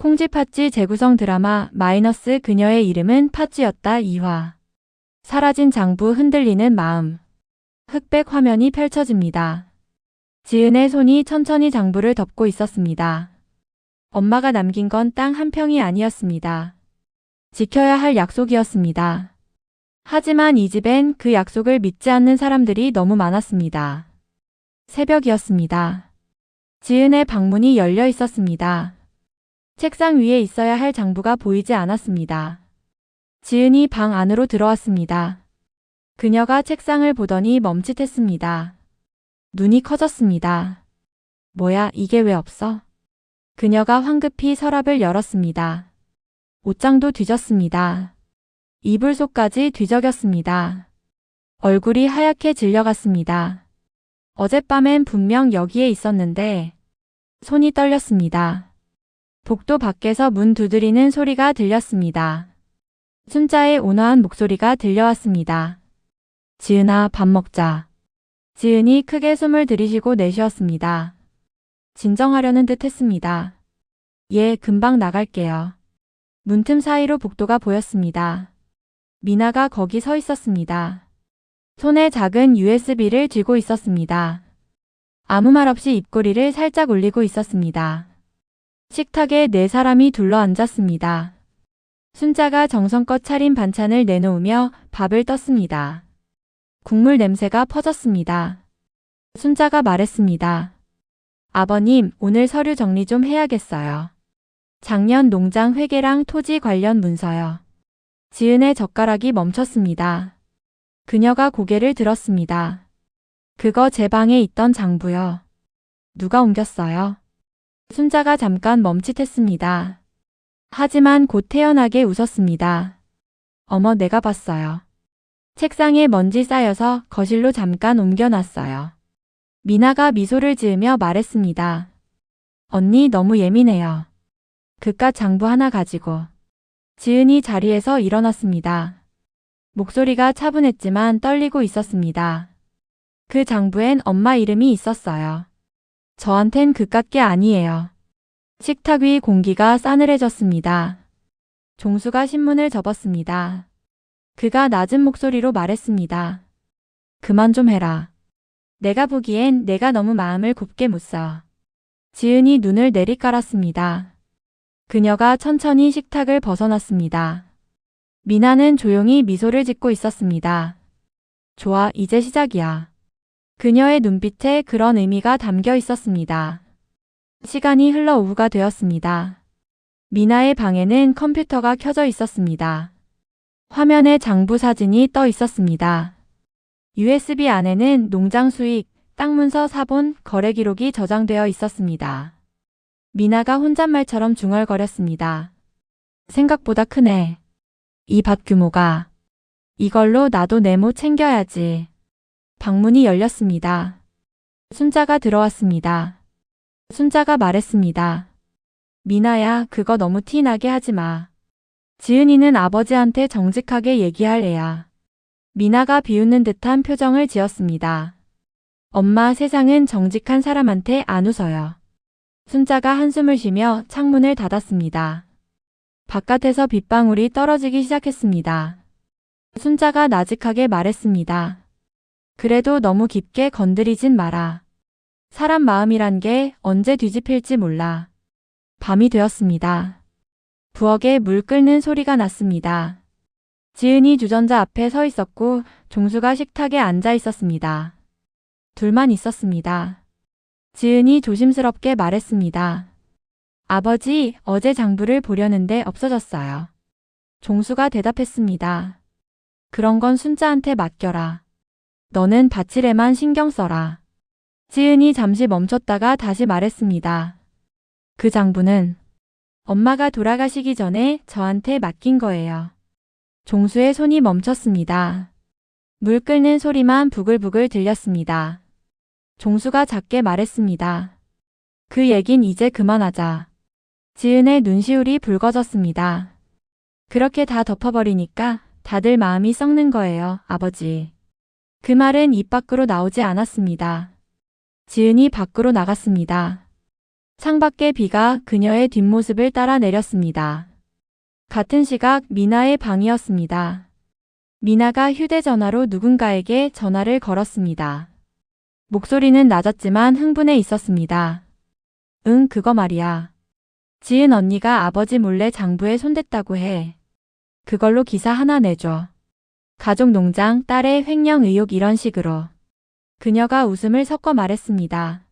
콩쥐 팥쥐 재구성 드라마 마이너스 그녀의 이름은 팥쥐였다 2화. 사라진 장부 흔들리는 마음. 흑백 화면이 펼쳐집니다. 지은의 손이 천천히 장부를 덮고 있었습니다. 엄마가 남긴 건 땅 한 평이 아니었습니다. 지켜야 할 약속이었습니다. 하지만 이 집엔 그 약속을 믿지 않는 사람들이 너무 많았습니다. 새벽이었습니다. 지은의 방문이 열려 있었습니다. 책상 위에 있어야 할 장부가 보이지 않았습니다. 지은이 방 안으로 들어왔습니다. 그녀가 책상을 보더니 멈칫했습니다. 눈이 커졌습니다. 뭐야, 이게 왜 없어? 그녀가 황급히 서랍을 열었습니다. 옷장도 뒤졌습니다. 이불 속까지 뒤적였습니다. 얼굴이 하얗게 질려갔습니다. 어젯밤엔 분명 여기에 있었는데 손이 떨렸습니다. 복도 밖에서 문 두드리는 소리가 들렸습니다. 순자의 온화한 목소리가 들려왔습니다. 지은아, 밥 먹자. 지은이 크게 숨을 들이쉬고 내쉬었습니다. 진정하려는 듯 했습니다. 예, 금방 나갈게요. 문틈 사이로 복도가 보였습니다. 미나가 거기 서 있었습니다. 손에 작은 USB를 쥐고 있었습니다. 아무 말 없이 입꼬리를 살짝 올리고 있었습니다. 식탁에 네 사람이 둘러 앉았습니다. 순자가 정성껏 차린 반찬을 내놓으며 밥을 떴습니다. 국물 냄새가 퍼졌습니다. 순자가 말했습니다. 아버님, 오늘 서류 정리 좀 해야겠어요. 작년 농장 회계랑 토지 관련 문서요. 지은의 젓가락이 멈췄습니다. 그녀가 고개를 들었습니다. 그거 제 방에 있던 장부요. 누가 옮겼어요? 순자가 잠깐 멈칫했습니다. 하지만 곧 태연하게 웃었습니다. 어머, 내가 봤어요. 책상에 먼지 쌓여서 거실로 잠깐 옮겨놨어요. 미나가 미소를 지으며 말했습니다. 언니 너무 예민해요. 그깟 장부 하나 가지고. 지은이 자리에서 일어났습니다. 목소리가 차분했지만 떨리고 있었습니다. 그 장부엔 엄마 이름이 있었어요. 저한텐 그깟 게 아니에요. 식탁 위 공기가 싸늘해졌습니다. 종수가 신문을 접었습니다. 그가 낮은 목소리로 말했습니다. 그만 좀 해라. 내가 보기엔 내가 너무 마음을 곱게 못 써. 지은이 눈을 내리깔았습니다. 그녀가 천천히 식탁을 벗어났습니다. 미나는 조용히 미소를 짓고 있었습니다. 좋아, 이제 시작이야. 그녀의 눈빛에 그런 의미가 담겨 있었습니다. 시간이 흘러 오후가 되었습니다. 미나의 방에는 컴퓨터가 켜져 있었습니다. 화면에 장부 사진이 떠 있었습니다. USB 안에는 농장 수익, 땅 문서 사본, 거래 기록이 저장되어 있었습니다. 미나가 혼잣말처럼 중얼거렸습니다. 생각보다 크네. 이 밭 규모가. 이걸로 나도 네모 챙겨야지. 방문이 열렸습니다. 순자가 들어왔습니다. 순자가 말했습니다. 미나야, 그거 너무 티나게 하지 마. 지은이는 아버지한테 정직하게 얘기할 애야. 미나가 비웃는 듯한 표정을 지었습니다. 엄마 세상은 정직한 사람한테 안 웃어요. 순자가 한숨을 쉬며 창문을 닫았습니다. 바깥에서 빗방울이 떨어지기 시작했습니다. 순자가 나직하게 말했습니다. 그래도 너무 깊게 건드리진 마라. 사람 마음이란 게 언제 뒤집힐지 몰라. 밤이 되었습니다. 부엌에 물 끓는 소리가 났습니다. 지은이 주전자 앞에 서 있었고 종수가 식탁에 앉아 있었습니다. 둘만 있었습니다. 지은이 조심스럽게 말했습니다. 아버지, 어제 장부를 보려는데 없어졌어요. 종수가 대답했습니다. 그런 건 순자한테 맡겨라. 너는 밭일에만 신경 써라. 지은이 잠시 멈췄다가 다시 말했습니다. 그 장부는 엄마가 돌아가시기 전에 저한테 맡긴 거예요. 종수의 손이 멈췄습니다. 물 끓는 소리만 부글부글 들렸습니다. 종수가 작게 말했습니다. 그 얘긴 이제 그만하자. 지은의 눈시울이 붉어졌습니다. 그렇게 다 덮어버리니까 다들 마음이 썩는 거예요, 아버지. 그 말은 입 밖으로 나오지 않았습니다. 지은이 밖으로 나갔습니다. 창밖의 비가 그녀의 뒷모습을 따라 내렸습니다. 같은 시각 미나의 방이었습니다. 미나가 휴대전화로 누군가에게 전화를 걸었습니다. 목소리는 낮았지만 흥분해 있었습니다. 응, 그거 말이야. 지은 언니가 아버지 몰래 장부에 손댔다고 해. 그걸로 기사 하나 내줘. 가족 농장, 딸의 횡령 의혹 이런 식으로. 그녀가 웃음을 섞어 말했습니다.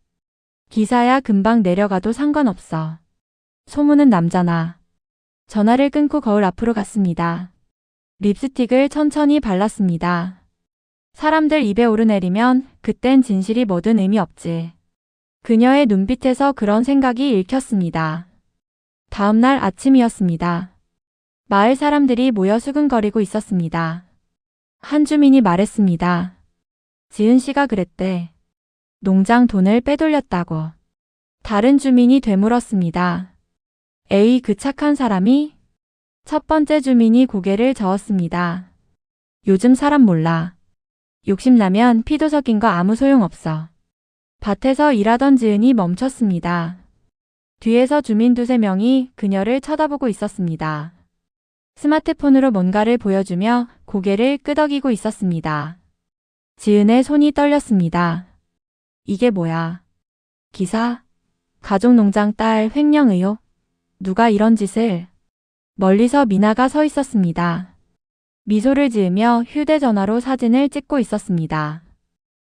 기사야 금방 내려가도 상관없어. 소문은 남잖아. 전화를 끊고 거울 앞으로 갔습니다. 립스틱을 천천히 발랐습니다. 사람들 입에 오르내리면 그땐 진실이 뭐든 의미 없지. 그녀의 눈빛에서 그런 생각이 읽혔습니다. 다음 날 아침이었습니다. 마을 사람들이 모여 수근거리고 있었습니다. 한 주민이 말했습니다. 지은 씨가 그랬대. 농장 돈을 빼돌렸다고. 다른 주민이 되물었습니다. 에이, 그 착한 사람이? 첫 번째 주민이 고개를 저었습니다. 요즘 사람 몰라. 욕심나면 피도 섞인 거 아무 소용없어. 밭에서 일하던 지은이 멈췄습니다. 뒤에서 주민 두세 명이 그녀를 쳐다보고 있었습니다. 스마트폰으로 뭔가를 보여주며 고개를 끄덕이고 있었습니다. 지은의 손이 떨렸습니다. 이게 뭐야? 기사? 가족농장 딸 횡령 의혹? 누가 이런 짓을? 멀리서 미나가 서 있었습니다. 미소를 지으며 휴대전화로 사진을 찍고 있었습니다.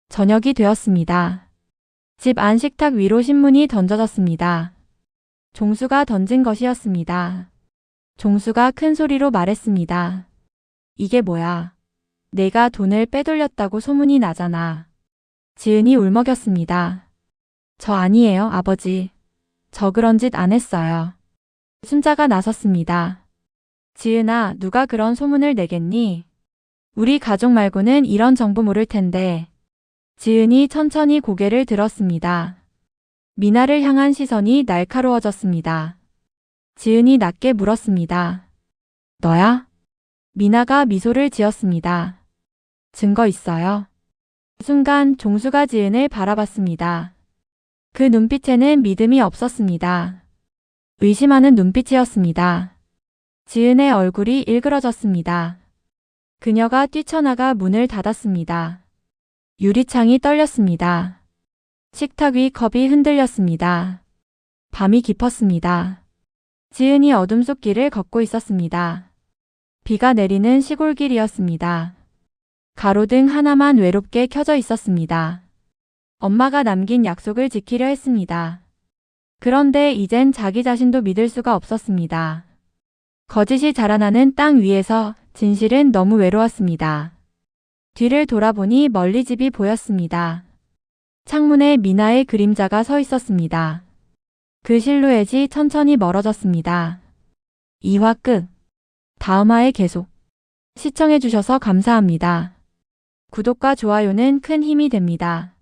저녁이 되었습니다. 집 안 식탁 위로 신문이 던져졌습니다. 종수가 던진 것이었습니다. 종수가 큰 소리로 말했습니다. 이게 뭐야? 내가 돈을 빼돌렸다고 소문이 나잖아. 지은이 울먹였습니다. 저 아니에요, 아버지. 저 그런 짓 안 했어요. 순자가 나섰습니다. 지은아, 누가 그런 소문을 내겠니? 우리 가족 말고는 이런 정보 모를 텐데. 지은이 천천히 고개를 들었습니다. 미나를 향한 시선이 날카로워졌습니다. 지은이 낮게 물었습니다. 너야? 미나가 미소를 지었습니다. 증거 있어요? 순간 종수가 지은을 바라봤습니다. 그 눈빛에는 믿음이 없었습니다. 의심하는 눈빛이었습니다. 지은의 얼굴이 일그러졌습니다. 그녀가 뛰쳐나가 문을 닫았습니다. 유리창이 떨렸습니다. 식탁 위 컵이 흔들렸습니다. 밤이 깊었습니다. 지은이 어둠 속 길을 걷고 있었습니다. 비가 내리는 시골길이었습니다. 가로등 하나만 외롭게 켜져 있었습니다. 엄마가 남긴 약속을 지키려 했습니다. 그런데 이젠 자기 자신도 믿을 수가 없었습니다. 거짓이 자라나는 땅 위에서 진실은 너무 외로웠습니다. 뒤를 돌아보니 멀리 집이 보였습니다. 창문에 미나의 그림자가 서 있었습니다. 그 실루엣이 천천히 멀어졌습니다. 2화 끝. 다음 화에 계속. 시청해주셔서 감사합니다. 구독과 좋아요는 큰 힘이 됩니다.